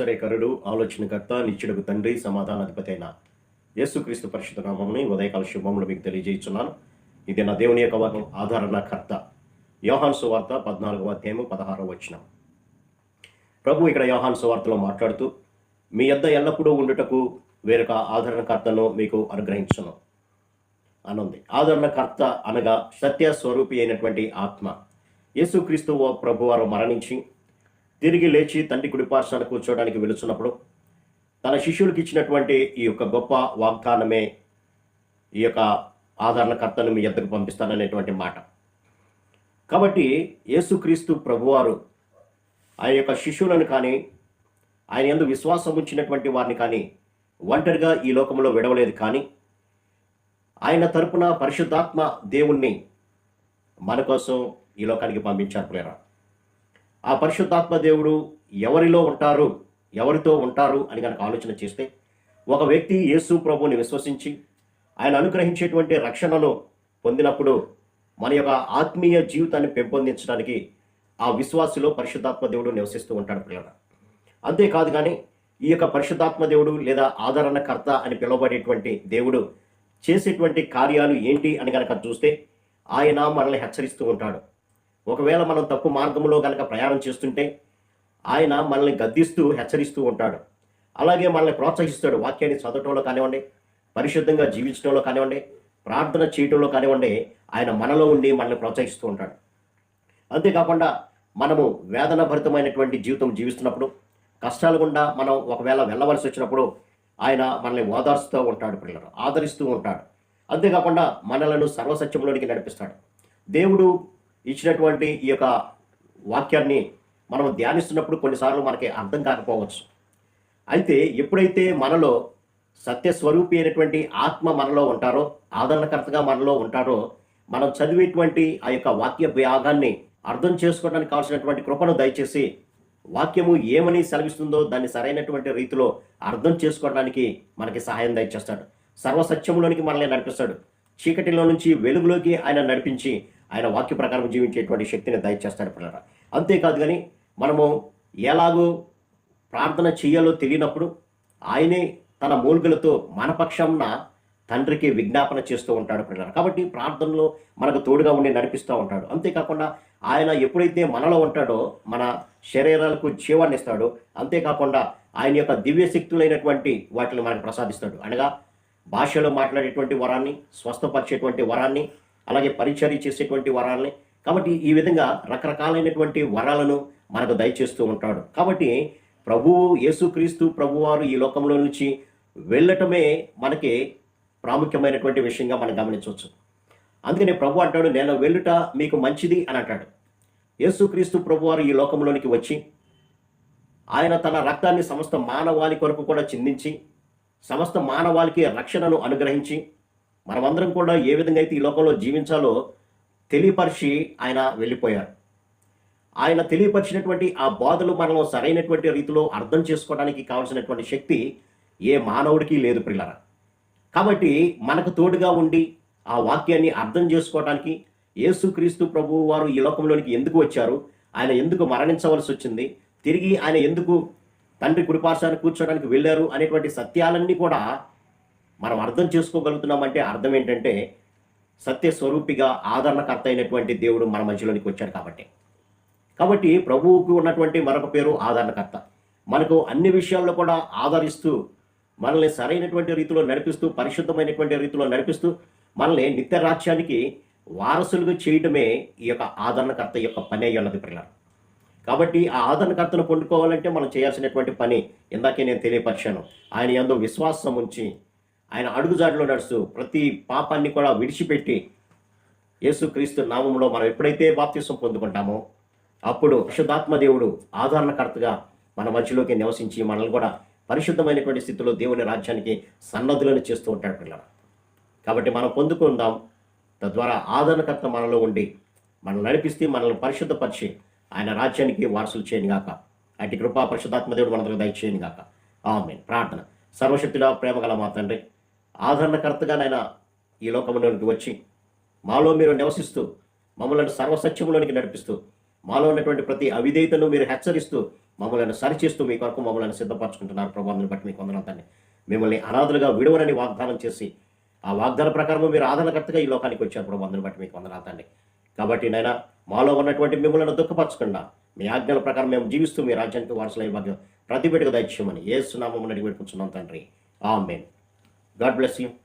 ఆశ్చర్యకరుడు ఆలోచనకర్త నిత్యుడుకు తండ్రి సమాధానాధిపతి అయిన యేసుక్రీస్తు పరిశుద్ధ నామంని ఉదయకాల శుభములు మీకు తెలియజేస్తున్నాను. ఇది నా దేవుని యొక్క వాక్యం ఆధారణకర్త. యోహాన్ సువార్త పద్నాలుగవ అధ్యాయము పదహారవ వచనం. ప్రభు ఇక్కడ యోహాన్ సువార్తలో మాట్లాడుతూ మీ యొద్ద ఎల్లప్పుడూ ఉండుటకు వేరొక ఆదరణకర్తను మీకు అనుగ్రహించును. అనుంది. ఆదరణకర్త అనగా సత్య స్వరూపి అయినటువంటి ఆత్మ. యేసుక్రీస్తు ప్రభువారు మరణించి తిరిగి లేచి తండ్రి కుడిపార్శ్వాన కూర్చోవడానికి వెలుచున్నప్పుడు తన శిష్యులకు ఇచ్చినటువంటి ఈ యొక్క గొప్ప వాగ్దానమే ఈ యొక్క ఆదరణకర్తను మీ ఎద్దకు పంపిస్తాననేటువంటి మాట. కాబట్టి యేసుక్రీస్తు ప్రభువారు ఆయన యొక్క శిష్యులను కానీ ఆయన ఎందు విశ్వాసం ఉంచినటువంటి వారిని కానీ ఒంటరిగా ఈ లోకంలో విడవలేదు కానీ ఆయన తరపున పరిశుద్ధాత్మ దేవుణ్ణి మన కోసం ఈ లోకానికి పంపించారు ప్రేరణ ఆ పరిశుద్ధాత్మ దేవుడు ఎవరిలో ఉంటారు ఎవరితో ఉంటారు అని కనుక ఆలోచన చేస్తే ఒక వ్యక్తి యేసు ప్రభుని విశ్వసించి ఆయన అనుగ్రహించేటువంటి రక్షణను పొందినప్పుడు మన యొక్క ఆత్మీయ జీవితాన్ని పెంపొందించడానికి ఆ విశ్వాసులో పరిశుద్ధాత్మ దేవుడు నివసిస్తూ ఉంటాడు పిల్లల అంతేకాదు కానీ ఈ యొక్క పరిశుద్ధాత్మ దేవుడు లేదా ఆదరణకర్త అని పిలువబడేటువంటి దేవుడు చేసేటువంటి కార్యాలు ఏంటి అని కనుక చూస్తే ఆయన మనల్ని హెచ్చరిస్తూ ఉంటాడు. ఒకవేళ మనం తప్పు మార్గంలో కనుక ప్రయాణం చేస్తుంటే ఆయన మనల్ని గద్దిస్తూ హెచ్చరిస్తూ ఉంటాడు. అలాగే మనల్ని ప్రోత్సహిస్తాడు. వాక్యాన్ని చదవటంలో కానివ్వండి పరిశుద్ధంగా జీవించడంలో కానివ్వండి ప్రార్థన చేయటంలో కానివ్వండి ఆయన మనలో ఉండి మనల్ని ప్రోత్సహిస్తూ ఉంటాడు. అంతేకాకుండా మనము వేదన భరితమైనటువంటి జీవితం జీవిస్తున్నప్పుడు కష్టాలు గుండా మనం ఒకవేళ వెళ్ళవలసి వచ్చినప్పుడు ఆయన మనల్ని ఓదార్స్తూ ఉంటాడు పిల్లలు ఆదరిస్తూ ఉంటాడు. అంతేకాకుండా మనలను సర్వసత్యంలోనికి నడిపిస్తాడు. దేవుడు ఇచ్చినటువంటి ఈ యొక్క వాక్యాన్ని మనం ధ్యానిస్తున్నప్పుడు కొన్నిసార్లు మనకి అర్థం కాకపోవచ్చు. అయితే ఎప్పుడైతే మనలో సత్యస్వరూపి అయినటువంటి ఆత్మ మనలో ఉంటారో ఆదరణకర్తగా మనలో ఉంటారో మనం చదివేటువంటి ఆ యొక్క వాక్య భాగాన్ని అర్థం చేసుకోవడానికి కావాల్సినటువంటి కృపను దయచేసి వాక్యము ఏమని సెలవిస్తుందో దాన్ని సరైనటువంటి రీతిలో అర్థం చేసుకోవడానికి మనకి సహాయం దయచేస్తాడు. సర్వసత్యంలోనికి మనల్ని నడిపిస్తాడు. చీకటిలో నుంచి వెలుగులోకి ఆయన నడిపించి ఆయన వాక్య ప్రకారం జీవించేటువంటి శక్తిని దయచేస్తాడు పిల్లరా అంతేకాదు కానీ మనము ఎలాగో ప్రార్థన చేయాలో తెలియనప్పుడు ఆయనే తన మూలికలతో మన పక్షంన తండ్రికి విజ్ఞాపన చేస్తూ ఉంటాడు పిల్లలు కాబట్టి ప్రార్థనలో మనకు తోడుగా ఉండి నడిపిస్తూ ఉంటాడు. అంతేకాకుండా ఆయన ఎప్పుడైతే మనలో ఉంటాడో మన శరీరాలకు జీవాన్ని ఇస్తాడో అంతేకాకుండా ఆయన యొక్క దివ్య శక్తులైనటువంటి వాటిని మనకు ప్రసాదిస్తాడు. అనగా భాషలో మాట్లాడేటువంటి వరాన్ని స్వస్థపరిచేటువంటి వరాన్ని అలాగే పరిచర్య చేసేటువంటి వరాలని. కాబట్టి ఈ విధంగా రకరకాలైనటువంటి వరాలను మనకు దయచేస్తూ ఉంటాడు. కాబట్టి ప్రభువు యేసుక్రీస్తు ప్రభువారు ఈ లోకంలో నుంచి వెళ్ళటమే మనకి ప్రాముఖ్యమైనటువంటి విషయంగా మనం గమనించవచ్చు. అందుకనే ప్రభు అంటాడు నేను వెళ్ళుట మీకు మంచిది అని అంటాడు. యేసుక్రీస్తు ప్రభువారు ఈ లోకంలోనికి వచ్చి ఆయన తన రక్తాన్ని సమస్త మానవాళి కొరకు కూడా చిందించి సమస్త మానవాళికి రక్షణను అనుగ్రహించి మనమందరం కూడా ఏ విధంగా అయితే ఈ లోకంలో జీవించాలో తెలియపరిచి ఆయన వెళ్ళిపోయారు. ఆయన తెలియపరిచినటువంటి ఆ బాధలు మనం సరైనటువంటి రీతిలో అర్థం చేసుకోవడానికి కావాల్సినటువంటి శక్తి ఏ మానవుడికి లేదు పిల్లరా కాబట్టి మనకు తోడుగా ఉండి ఆ వాక్యాన్ని అర్థం చేసుకోవడానికి యేసుక్రీస్తు ప్రభువు వారు ఈ లోకంలోనికి ఎందుకు వచ్చారు? ఆయన ఎందుకు మరణించవలసి వచ్చింది? తిరిగి ఆయన ఎందుకు తండ్రి కుడిపార్శాన్ని కూర్చోడానికి వెళ్ళారు అనేటువంటి సత్యాలన్నీ కూడా మనం అర్థం చేసుకోగలుగుతున్నామంటే అర్థం ఏంటంటే సత్య స్వరూపిగా ఆదరణకర్త అయినటువంటి దేవుడు మన మధ్యలోనికి వచ్చాడు కాబట్టి. కాబట్టి ప్రభువుకు ఉన్నటువంటి మరొక పేరు ఆదరణకర్త. మనకు అన్ని విషయాల్లో కూడా ఆదరిస్తూ మనల్ని సరైనటువంటి రీతిలో నడిపిస్తూ పరిశుద్ధమైనటువంటి రీతిలో నడిపిస్తూ మనల్ని నిత్య రాజ్యానికి వారసులుగా చేయడమే ఈ యొక్క ఆదరణకర్త యొక్క పని అయి ఉన్నది పిల్లలు కాబట్టి ఆ ఆదరణకర్తను పొందుకోవాలంటే మనం చేయాల్సినటువంటి పని ఇందాకే నేను తెలియపరిచాను. ఆయన ఎందు విశ్వాసం ఉంచి ఆయన అడుగుజాడులో నడుస్తూ ప్రతి పాపాన్ని కూడా విడిచిపెట్టి యేసుక్రీస్తు నామంలో మనం ఎప్పుడైతే బాప్తిసం పొందుకుంటామో అప్పుడు పరిశుద్ధాత్మ దేవుడు ఆదరణకర్తగా మన మధ్యలోకి నివసించి మనల్ని కూడా పరిశుద్ధమైనటువంటి స్థితిలో దేవుని రాజ్యానికి సన్నద్ధులను చేస్తూ ఉంటాడు పిల్లలు. కాబట్టి మనం పొందుకుందాం. తద్వారా ఆదరణకర్త మనలో ఉండి మనల్ని నడిపిస్తే మనల్ని పరిశుద్ధపరిచి ఆయన రాజ్యానికి వారసులు చేయని గాక అటు కృపా పరిశుద్ధాత్మ దేవుడు మనకు దయచేయని గాక ఆమె ప్రార్థన. సర్వశక్తుల ప్రేమ గల మా తండ్రి ఆదరణకర్తగా నాయన ఈ లోకంలోనికి వచ్చి మాలో మీరు నివసిస్తూ మమ్మల్ని సర్వసత్యంలోనికి నడిపిస్తూ మాలో ఉన్నటువంటి ప్రతి అవిధేయతను మీరు హెచ్చరిస్తూ మమ్మల్ని సరిచేస్తూ మీ కొరకు మమ్మల్ని సిద్ధపరచుకుంటున్నారు ప్రభావం బట్టి మీకు వందనంతాన్ని మిమ్మల్ని అనాథులుగా విడవనని వాగ్దానం చేసి ఆ వాగ్దాన ప్రకారం మీరు ఆదరణకర్తగా ఈ లోకానికి వచ్చారు ప్రభావం బట్టి మీకు వందనాలు కాబట్టి నైనా మాలో ఉన్నటువంటి మిమ్మల్ని దుఃఖపరచకుండా మీ ఆజ్ఞల ప్రకారం మేము జీవిస్తూ మీ రాజ్యానికి వారసులైన భాగ్యం ప్రతి బిడ్డకు దయచేయమని ఏ సునామం అడిగి పెట్టుకుంటున్నాం తండ్రి. ఆమెన్. God bless you.